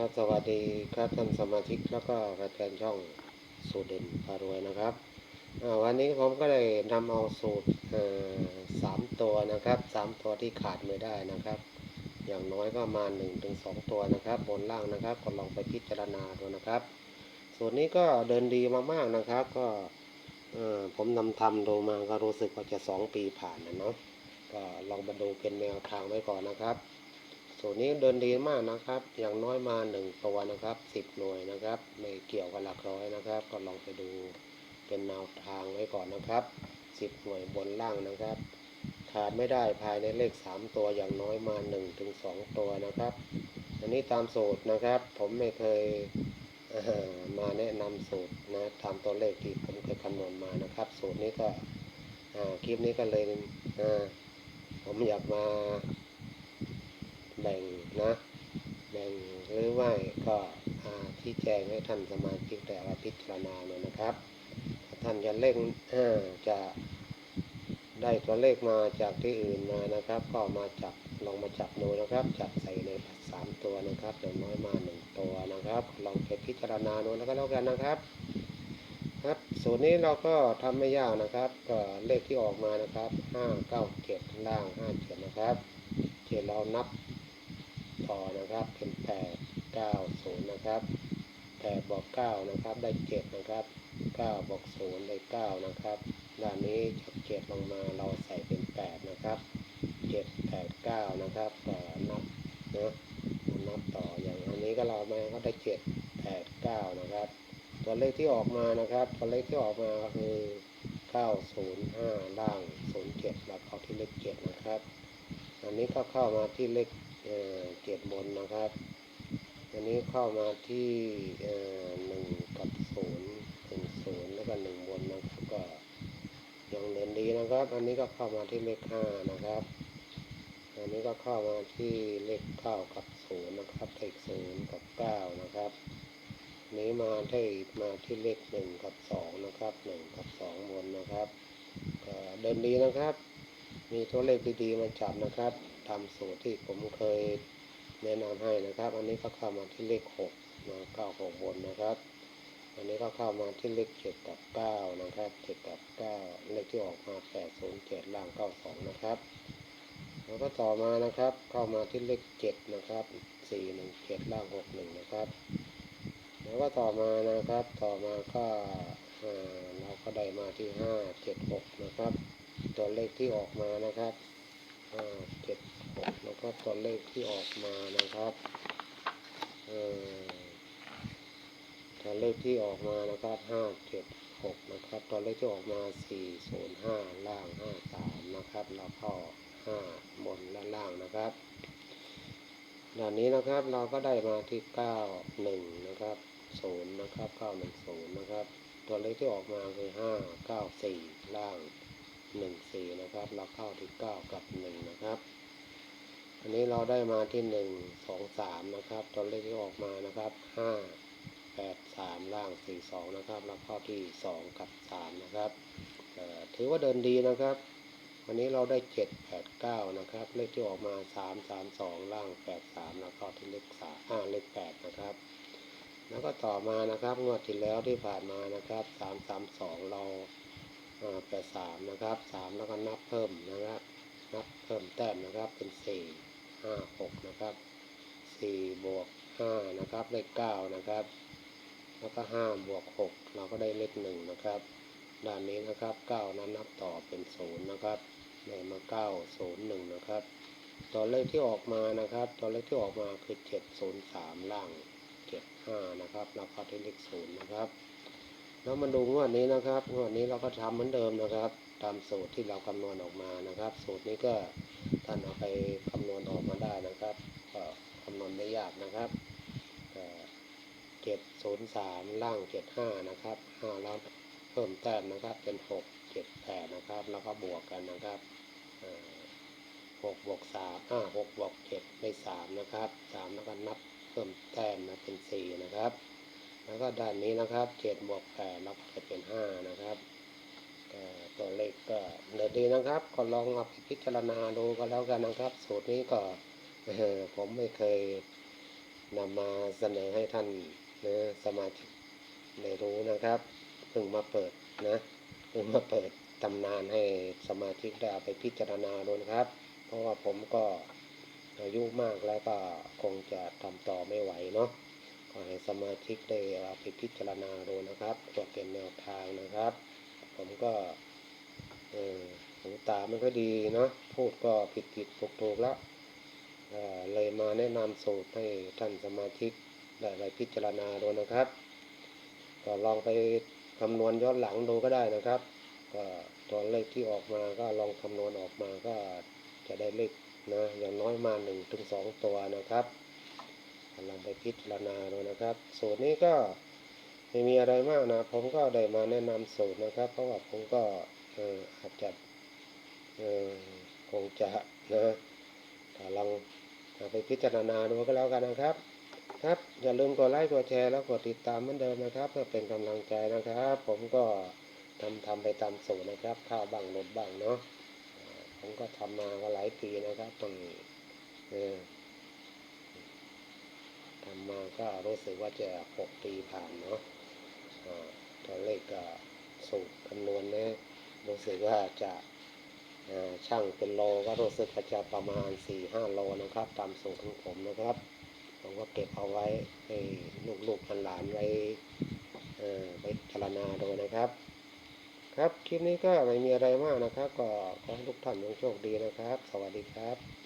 ครับสวัสดีครับท่านสมาชิกแล้วก็แฟนช่องสูตรเด่นพารวยนะครับวันนี้ผมก็ได้นำเอาสูตรสามตัวนะครับสามตัวที่ขาดไม่ได้นะครับ อย่างน้อยก็มาหนึ่งถึงสองตัวนะครับ บนล่างนะครับก็ลองไปพิจารณาดูนะครับ สูตรนี้ก็เดินดีมากๆนะครับ ก็ผมนำทำดูมาก็รู้สึกว่าจะสองปีผ่านนะเนาะก็ลองมาดูเป็นแนวทางไว้ก่อนนะครับ สูตรนี้เดินดีมากนะครับ อย่างน้อยมาหนึ่งตัวนะครับสิบหน่วยนะครับ ไม่เกี่ยวกับหลักร้อยนะครับ ก็ลองไปดูเป็นแนวทางไว้ก่อนนะครับสิบหน่วยบนล่างนะครับขาดไม่ได้ภายในเลขสามตัวอย่างน้อยมาหนึ่งถึงสองตัวนะครับ อันนี้ตามสูตรนะครับ ผมไม่เคยมาแนะนำสูตรนะตามตัวเลขที่ผมเคยคำนวณมานะครับ สูตรนี้ก็คลิปนี้ก็เลยผมอยากมา แบ่งนะแบ่งหรือว่าก็ที่แจงให้ท่านสมาชิกแต่ละพิจารณาเนี่ยนะครับถ้าท่านจะเล่งจะได้ตัวเลขมาจากที่อื่นมานะครับ ก็มาจับลองมาจับดูนะครับ จับใส่ในสามตัวนะครับอย่างน้อยมาหนึ่งตัวนะครับ ลองไปพิจารณาดูแล้วก็แล้วกันนะครับ ครับสูตรนี้เราก็ทำไม่ยากนะครับ ก็เลขที่ออกมานะครับห้าเก้าเจ็ดล่างห้าเจ็ดนะครับเจ็ดเรานับ ต่อนะครับเป็นแปดเก้าศูนย์นะครับแปดบวกเก้านะครับได้เจ็ดนะครับเก้าบวกศูนย์ได้เก้านะครับด้านนี้จากเจ็ดลงมาเราใส่เป็นแปดนะครับเจ็ดแปดเก้านะครับก็นับนะนับต่ออย่างอันนี้ก็เรามาก็ได้เจ็ดแปดเก้านะครับ ตัวเลขที่ออกมานะครับ ตัวเลขที่ออกมาก็คือเก้าศูนย์ห้าล่างศูนย์เจ็ดแล้วเข้าที่เลขเจ็ดนะครับ อันนี้ก็เข้ามาที่เลข เเจ็ดบนนะครับ อันนี้เข้ามาที่หนึ่งกับศูนย์หนึ่งศูนย์แล้วก็หนึ่งบนนะครับก็ยังเดินดีนะครับ อันนี้ก็เข้ามาที่เลขห้านะครับ อันนี้ก็เข้ามาที่เลขเก้ากับศูนย์นะครับเลขศูนย์กับเก้านะครับนี้มาได้มาที่เลขหนึ่งกับสองนะครับหนึ่งกับสองบนนะครับเดินดีนะครับ มีตัวเลขดีๆมาจับนะครับ ตามสูตรที่ผมเคยแนะนำให้นะครับ อันนี้ก็เข้ามาที่เลขหกนะเก้าหกบนนะครับ อันนี้ก็เข้ามาที่เลขเจ็ดกับเก้านะครับเจ็ดกับเก้าเลขที่ออกมาแปดศูนย์เจ็ดล่างเก้าสองนะครับแล้วก็ต่อมานะครับ เข้ามาที่เลขเจ็ดนะครับสี่หนึ่งเจ็ดล่างหกหนึ่งนะครับ แล้วก็ต่อมานะครับ ต่อมาก็เอ่อเราก็ได้มาที่ห้าเจ็ดหกนะครับ ตัวเลขที่ออกมานะครับห้าเจ็ดหกแล้วก็ ตัวเลขที่ออกมานะครับเออตัวเลขที่ออกมานะครับห้าเจ็ดหกนะครับ ตัวเลขที่ออกมาสี่ศูนย์ห้าล่างห้าสามนะครับ แล้วก็ห้าบนและล่างนะครับด้านนี้นะครับเราก็ได้มาที่เก้าหนึ่งนะครับศูนย์นะครับเก้าหนึ่งศูนย์นะครับ ตัวเลขที่ออกมาคือห้าเก้าสี่ล่างหนึ่งสี่นะครับ เราเข้าที่เก้ากับหนึ่งนะครับ อันนี้เราได้มาที่หนึ่งสองสามนะครับ ตัวเลขที่ออกมานะครับห้าแปดสามล่างสี่สองนะครับเราเข้าที่สองกับสามนะครับถือว่าเดินดีนะครับวันนี้เราได้เจ็ดแปดเก้านะครับ เลขที่ออกมาสามสามสองล่างแปดสามแล้วข้าที่เลขสามอ่าเลขแปดนะครับ แล้วก็ต่อมานะครับงวดที่แล้วที่ผ่านมานะครับสามสามสองเราแปดสามนะครับสามแล้วก็นับเพิ่มนะครับ นับเพิ่มแต้มนะครับเป็นสี่ ห้าหกนะครับสี่บวกห้านะครับเลขเก้านะครับ แล้วก็ห้าบวกหกเราก็ได้เลขหนึ่งนะครับ ด้านนี้นะครับเก้านั้นนับต่อเป็นศูนย์นะครับได้มาเก้าศูนย์หนึ่งนะครับ ตัวเลขที่ออกมานะครับ ตัวเลขที่ออกมาคือเจ็ดศูนย์สามล่างเจ็ดห้านะครับแล้วก็ที่เลขศูนย์นะครับแล้วมาดูงวดนี้นะครับงวดนี้เราก็ทำเหมือนเดิมนะครับ ตามสูตรที่เราคำนวณออกมานะครับ สูตรนี้ก็ ท่านเอาไปคำนวณออกมาได้นะครับก็คำนวณไม่ยากนะครับเจ็ดศูนย์สามล่างเจ็ดห้านะครับห้าแล้วเพิ่มแต้มนะครับเป็นหกเจ็ดแปดนะครับ แล้วก็บวกกันนะครับหกบวกสามอ่าหกบวกเจ็ดได้สามนะครับสามแล้วก็นับเพิ่มแต้มมาเป็นสี่นะครับ แล้วก็ด้านนี้นะครับเจ็ดบวกแปดแล้วก็จะเป็นห้านะครับก็ตัวเลข ก็เดินดีนะครับ ก็ลองเอาไปพิจารณาดูก็แล้วกันนะครับ สูตรนี้ก็เออผมไม่เคยนำมาเสนอให้ท่านนะสมาชิกได้รู้นะครับเพิ่งมาเปิดนะเพิ่งมาเปิดตำนานให้สมาชิกได้เอาไปพิจารณาดูนะครับ เพราะว่าผมก็อายุมากแล้วก็คงจะทำต่อไม่ไหวเนาะก็ให้สมาชิกได้เอาไปพิจารณาดูนะครับเพื่อเป็นแนวทางนะครับ ผมก็ หูตาไม่ค่อยดีเนาะพูดก็ผิดผิดถูกถูกๆแล้วเลยมาแนะนำสูตรให้ท่านสมาชิกได้ไปพิจารณาดูนะครับ ก็ลองไปคำนวณย้อนหลังดูก็ได้นะครับ ก็ตัวเลขที่ออกมาก็ลองคำนวณออกมาก็จะได้เลขนะอย่างน้อยมาหนึ่งถึงสองตัวนะครับลองไปพิจารณาดูนะครับ สูตรนี้ก็ไม่มีอะไรมากนะ ผมก็ได้มาแนะนำสูตรนะครับ เพราะว่าผมก็ เอออาจจะเออคงจะนะแต่ลองเอาไปพิจารณาดูก็แล้วกันนะครับ ครับ อย่าลืมกดไลค์กดแชร์แล้วกดติดตามเหมือนเดิมนะครับ เพื่อเป็นกำลังใจนะครับ ผมก็ทำทำไปตามสูตรนะครับ ข้าวบ้างลดบ้างเนาะผมก็ทำมาก็หลายปีนะครับตรงเออทำมาก็รู้สึกว่าจะหกปีผ่านเนาะตัวเลขก็สูตรคำนวณเนี่ย รู้สึกว่าจะช่างเป็นโลก็รู้สึกว่าจะประมาณสี่ห้าโลนะครับ ตามสูตรของผมนะครับ ผมก็เก็บเอาไว้ให้ลูกๆหลานไว้ไว้พิจารณาดูนะครับ ครับคลิปนี้ก็ไม่มีอะไรมากนะครับ ก็ขอให้ทุกท่านจงโชคดีนะครับ สวัสดีครับ